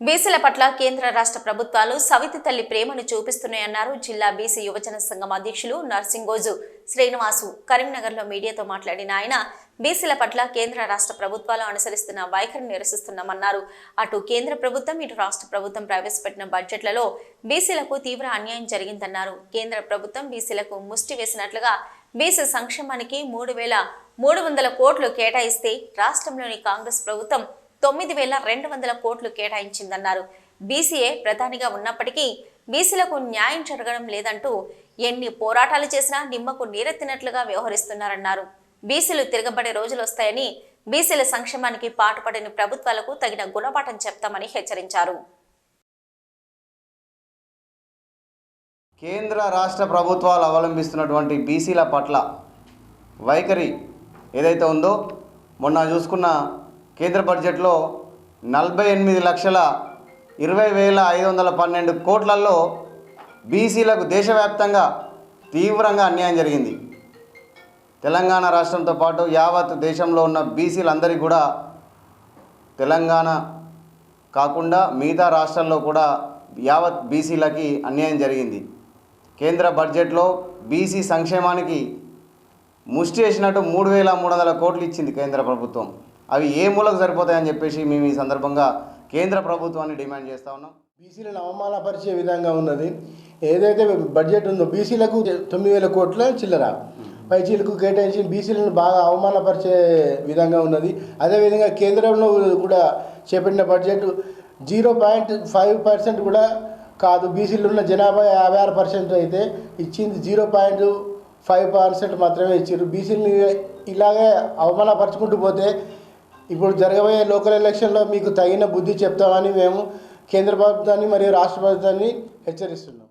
బీసీల పట్ల కేంద్ర రాష్ట్ర ప్రభుత్వాలు సవితి తల్లి ప్రేమను చూపిస్తున్నాయన్నారు జిల్లా బీసీ యువజన సంఘం అధ్యక్షులు నర్సింగోజు శ్రీనివాసు. కరీంనగర్లో మీడియాతో మాట్లాడిన ఆయన బీసీల పట్ల కేంద్ర రాష్ట్ర ప్రభుత్వాలు అనుసరిస్తున్న వైఖరిని నిరసిస్తున్నామన్నారు. అటు కేంద్ర ప్రభుత్వం ఇటు రాష్ట్ర ప్రభుత్వం ప్రవేశపెట్టిన బడ్జెట్లలో బీసీలకు తీవ్ర అన్యాయం జరిగిందన్నారు. కేంద్ర ప్రభుత్వం బీసీలకు ముష్టి వేసినట్లుగా బీసీ సంక్షేమానికి మూడు వేల మూడు వందల కోట్లు కేటాయిస్తే రాష్ట్రంలోని కాంగ్రెస్ ప్రభుత్వం తొమ్మిది వేల రెండు వందల కోట్లు కేటాయించిందన్నారు. బీసీఏ ప్రధానిగా ఉన్నప్పటికీ బీసీలకు న్యాయం జరగడం లేదంటూ ఎన్ని పోరాటాలు చేసినా నిమ్మకు నీరెత్తినట్లుగా వ్యవహరిస్తున్నారన్నారు. బీసీలు తిరగబడే రోజులు వస్తాయని బీసీల సంక్షేమానికి పాటుపడని ప్రభుత్వాలకు తగిన గుణపాఠం చెప్తామని హెచ్చరించారు. కేంద్ర రాష్ట్ర ప్రభుత్వాలు అవలంబిస్తున్నటువంటి బీసీల పట్ల వైఖరి ఏదైతే ఉందో మొన్న చూసుకున్న కేంద్ర బడ్జెట్లో నలభై ఎనిమిది లక్షల ఇరవై వేల ఐదు వందల పన్నెండు కోట్లలో బీసీలకు దేశవ్యాప్తంగా తీవ్రంగా అన్యాయం జరిగింది. తెలంగాణ రాష్ట్రంతో పాటు యావత్ దేశంలో ఉన్న బీసీలందరికీ కూడా తెలంగాణ కాకుండా మిగతా రాష్ట్రాల్లో కూడా యావత్ బీసీలకి అన్యాయం జరిగింది. కేంద్ర బడ్జెట్లో బీసీ సంక్షేమానికి ముష్టి వేసినట్టు మూడు వేల మూడు వందల కోట్లు ఇచ్చింది కేంద్ర ప్రభుత్వం. అవి ఏ మూలకు సరిపోతాయని చెప్పేసి మేము ఈ సందర్భంగా కేంద్ర ప్రభుత్వాన్ని డిమాండ్ చేస్తూ ఉన్నాం. బీసీలను అవమానపరిచే విధంగా ఉన్నది. ఏదైతే బడ్జెట్ ఉందో బీసీలకు తొమ్మిది వేల కోట్ల చిల్లర. పైచీలకు కేటాయించి బీసీలను బాగా అవమానపరిచే విధంగా ఉన్నది. అదేవిధంగా కేంద్రంలో కూడా చేపట్టిన budget zero point five percent కూడా కాదు. బీసీలు ఉన్న జనాభా యాభై ఆరు పర్సెంట్ అయితే ఇచ్చింది జీరో పాయింట్ ఫైవ్ పర్సెంట్ మాత్రమే ఇచ్చారు. బీసీలని ఇలాగే అవమానపరుచుకుంటూ పోతే ఇప్పుడు జరగబోయే లోకల్ ఎలక్షన్లో మీకు తగిన బుద్ధి చెప్తామని మేము కేంద్ర ప్రభుత్వాన్ని మరియు రాష్ట్ర ప్రభుత్వాన్ని హెచ్చరిస్తున్నాం.